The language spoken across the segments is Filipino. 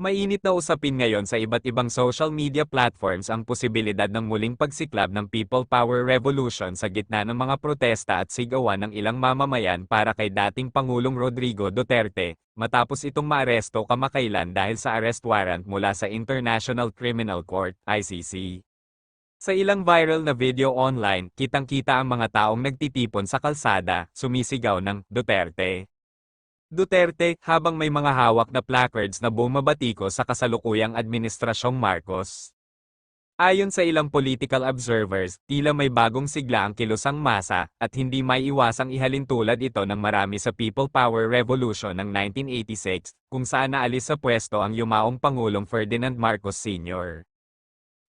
Mainit na usapin ngayon sa iba't ibang social media platforms ang posibilidad ng muling pagsiklab ng People Power Revolution sa gitna ng mga protesta at sigawan ng ilang mamamayan para kay dating Pangulong Rodrigo Duterte, matapos itong maaresto kamakailan dahil sa arrest warrant mula sa International Criminal Court, ICC. Sa ilang viral na video online, kitang-kita ang mga taong nagtitipon sa kalsada, sumisigaw ng Duterte. Duterte habang may mga hawak na placards na bumabatiko sa kasalukuyang administrasyong Marcos. Ayon sa ilang political observers, tila may bagong sigla ang kilusang masa at hindi may iwasang ihalin tulad ito ng marami sa People Power Revolution ng 1986 kung saan naalis sa pwesto ang yumaong Pangulong Ferdinand Marcos Sr.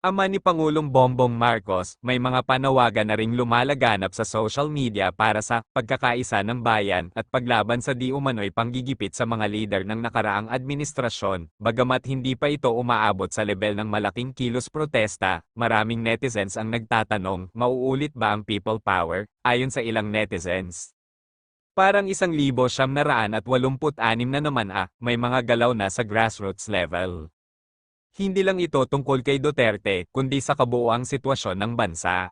Ama ni Pangulong Bongbong Marcos, may mga panawagan na ring lumalaganap sa social media para sa pagkakaisa ng bayan at paglaban sa di umano'y panggigipit sa mga lider ng nakaraang administrasyon. Bagamat hindi pa ito umaabot sa level ng malaking kilos protesta, maraming netizens ang nagtatanong, mauulit ba ang people power? Ayon sa ilang netizens. Parang isang libo siyam na raan at walumput anim na naman ah, may mga galaw na sa grassroots level. Hindi lang ito tungkol kay Duterte, kundi sa kabuuang sitwasyon ng bansa.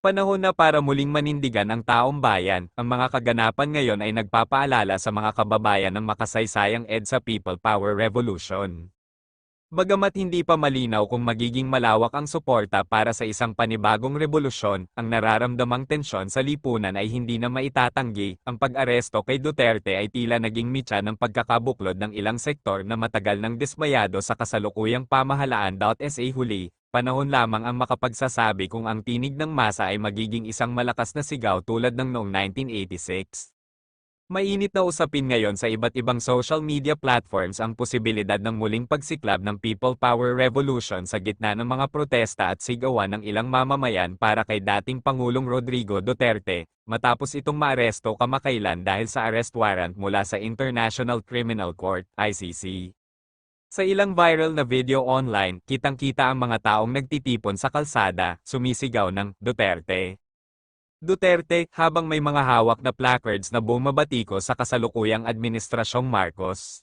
Panahon na para muling manindigan ang taong bayan, ang mga kaganapan ngayon ay nagpapaalala sa mga kababayan ng makasaysayang EDSA People Power Revolution. Bagamat hindi pa malinaw kung magiging malawak ang suporta para sa isang panibagong revolusyon, ang nararamdamang tensyon sa lipunan ay hindi na maitatanggi. Ang pag-aresto kay Duterte ay tila naging mitya ng pagkakabuklod ng ilang sektor na matagal nang dismayado sa kasalukuyang pamahalaan. Sa huli, panahon lamang ang makapagsasabi kung ang tinig ng masa ay magiging isang malakas na sigaw tulad ng noong 1986. Mainit na usapin ngayon sa iba't ibang social media platforms ang posibilidad ng muling pagsiklab ng People Power Revolution sa gitna ng mga protesta at sigawan ng ilang mamamayan para kay dating Pangulong Rodrigo Duterte, matapos itong maaresto kamakailan dahil sa arrest warrant mula sa International Criminal Court, ICC. Sa ilang viral na video online, kitang-kita ang mga taong nagtitipon sa kalsada, sumisigaw ng Duterte. Duterte habang may mga hawak na placards na bumabatiko sa kasalukuyang administrasyong Marcos.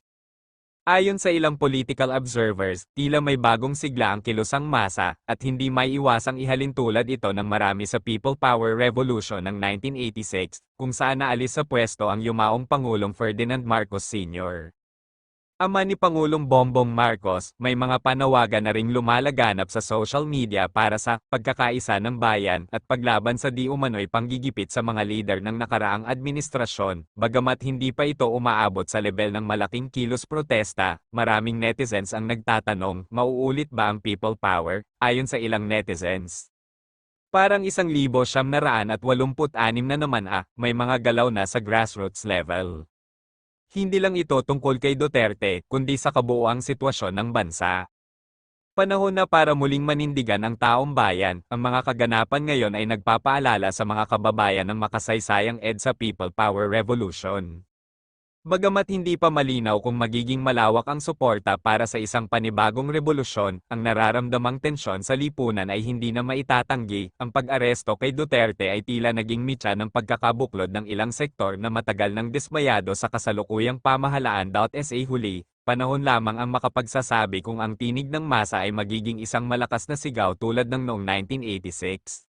Ayon sa ilang political observers, tila may bagong sigla ang kilusang masa at hindi may iwasang ihalin tulad ito ng marami sa People Power Revolution ng 1986 kung saan naalis sa pwesto ang yumaong Pangulong Ferdinand Marcos Sr. Ama ni Pangulong Bongbong Marcos, may mga panawagan na ring lumalaganap sa social media para sa pagkakaisa ng bayan at paglaban sa di umano'y panggigipit sa mga lider ng nakaraang administrasyon. Bagamat hindi pa ito umaabot sa level ng malaking kilos protesta, maraming netizens ang nagtatanong, mauulit ba ang people power? Ayon sa ilang netizens. Parang isang libo siyam na raan at walumput anim na naman ah, may mga galaw na sa grassroots level. Hindi lang ito tungkol kay Duterte, kundi sa kabuuang sitwasyon ng bansa. Panahon na para muling manindigan ang taong bayan, ang mga kaganapan ngayon ay nagpapaalala sa mga kababayan ng makasaysayang EDSA People Power Revolution. Bagamat hindi pa malinaw kung magiging malawak ang suporta para sa isang panibagong revolusyon, ang nararamdamang tensyon sa lipunan ay hindi na maitatanggi. Ang pag-aresto kay Duterte ay tila naging mitya ng pagkakabuklod ng ilang sektor na matagal nang dismayado sa kasalukuyang pamahalaan. Sa huli, panahon lamang ang makapagsasabi kung ang tinig ng masa ay magiging isang malakas na sigaw tulad ng noong 1986.